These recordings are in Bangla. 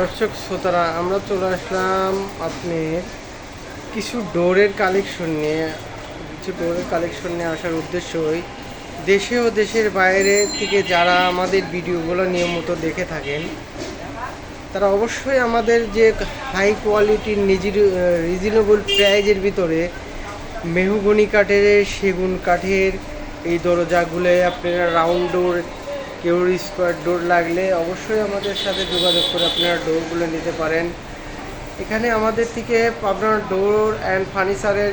দর্শক, শ্রোতারা, আমরা চলে আসলাম আপনি কিছু ডোরের কালেকশন নিয়ে, কিছু ডোরের কালেকশন নিয়ে আসার উদ্দেশ্যই দেশে ও দেশের বাইরে থেকে যারা আমাদের ভিডিওগুলো নিয়মিত দেখে থাকেন, তারা অবশ্যই আমাদের যে হাই কোয়ালিটির নিজের রিজনেবল প্রাইজের ভিতরে মেহুগনি কাঠের, সেগুন কাঠের এই দরজাগুলো আপনারা রাউন্ড ডোর কেউ স্কোয়ার ডোর লাগলে অবশ্যই আমাদের সাথে যোগাযোগ করে আপনারা ডোরগুলো নিতে পারেন। এখানে আমাদের থেকে আপনার ডোর অ্যান্ড ফার্নিচারের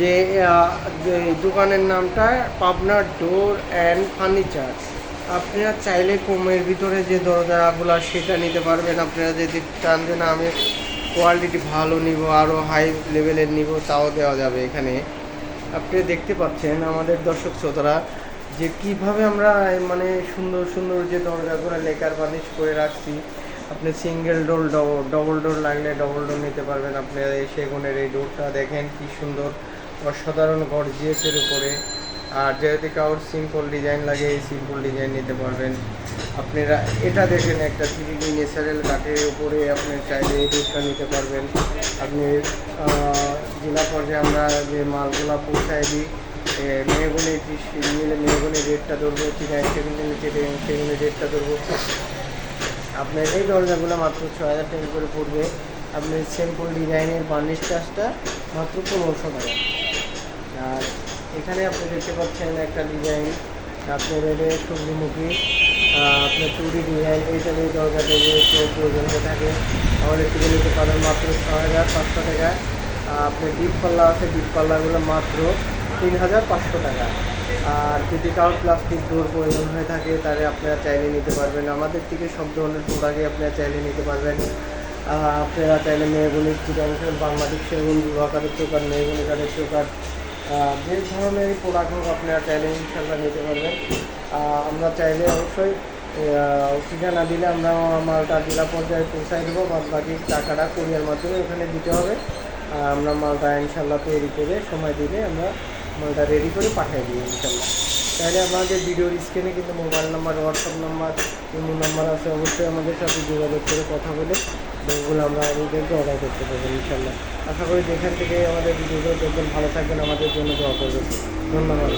যে দোকানের নামটা পাবনার ডোর অ্যান্ড ফার্নিচার। আপনারা চাইলে কমের ভিতরে যে দরজাগুলো সেটা নিতে পারবেন। আপনারা যদি চান যে না, আমি কোয়ালিটি ভালো নিব আরও হাই লেভেলের নিব, তাও দেওয়া যাবে এখানে। আপনি দেখতে পাচ্ছেন আমাদের দর্শক শ্রোতারা যে কীভাবে আমরা মানে সুন্দর সুন্দর যে দরজাগুলো লেকার বানিশ করে রাখছি, আপনি সিঙ্গেল ডোর ডবল ডোর লাগলে ডবল ডোর নিতে পারবেন। আপনি এই সেগুনের এই ডোরটা দেখেন কি সুন্দর, অসাধারণ গর্জিয়াসের উপরে। আর যেহেতু কাউর সিম্পল ডিজাইন লাগে, এই সিম্পল ডিজাইন নিতে পারবেন। আপনারা এটা দেখেন একটা থ্রি ডি ন্যাচারাল কাঠের উপরে আপনি চাইলে এই ডোরটা নিতে পারবেন। আপনি জেলা পর্যায়ে আমরা যে মালগুলা পৌঁছায় দিই মেহগুনি মিলে মেহগুনি রেটটা ধরবো চিনাই সেগুলি নিচে সেগুলি রেটটা ধরবো। আপনার এই দরজাগুলো মাত্র ছ হাজার টাকা করে পড়বে। আপনার সিম্পল ডিজাইনের বার্নিশ চার্জটা মাত্র পনেরোশো টাকা। আর এখানে আপনি দেখতে পাচ্ছেন একটা ডিজাইন আপনার এর সূর্যমুখী আপনার চুরি ডিজাইন এইটা এই দরজাতে যে প্রয়োজন হয়ে থাকে আমাদের থেকে নিতে পারেন, মাত্র ছ হাজার পাঁচশো টাকা। আপনার ডিপ পাল্লা আছে ডিপ পাল্লাগুলো মাত্র তিন হাজার পাঁচশো টাকা। আর যদি কারোর প্লাস্টিক ডোর প্রয়োজন হয়ে থাকে, তাহলে আপনারা চাইলে নিতে পারবেন। আমাদের থেকে সব ধরনের প্রোডাক্টই আপনারা চাইলে নিতে পারবেন। আপনারা চাইলে মেয়েগুলির চিটাংশের বাংলাদেশ সেগুন লোহাকারের চোকার মেয়েগুলি কাঠের চোকার যে ধরনের প্রোডাক্ট হোক আপনারা চাইলে ইনশাল্লাহ নিতে পারবেন। আমরা চাইলে অবশ্যই ঠিকানা দিলে আমরা মালটা জেলা পর্যায়ে পৌঁছাই দেবো বাদ বাকি টাকাটা কোরিয়ার মাধ্যমে ওখানে দিতে হবে। আমরা মালটা ইনশাল্লাহ তৈরি করে সময় দিলে আমরা মালটা রেডি করে পাঠিয়ে দিই ইনশাল্লাহ তাহলে আমাদের ভিডিওর স্ক্রিনে কিন্তু mobile number WhatsApp number imo number আছে। অবশ্যই আমাদের সাথে যোগাযোগ করে কথা বলে ওগুলো আমরা আমাদেরকে অর্ডার করতে পারব ইনশাল্লাহ আশা করি যেখান থেকে আমাদের ভিডিওগুলো দেখবেন, ভালো থাকবেন। আমাদের জন্য দোয়া করবেন। ধন্যবাদ।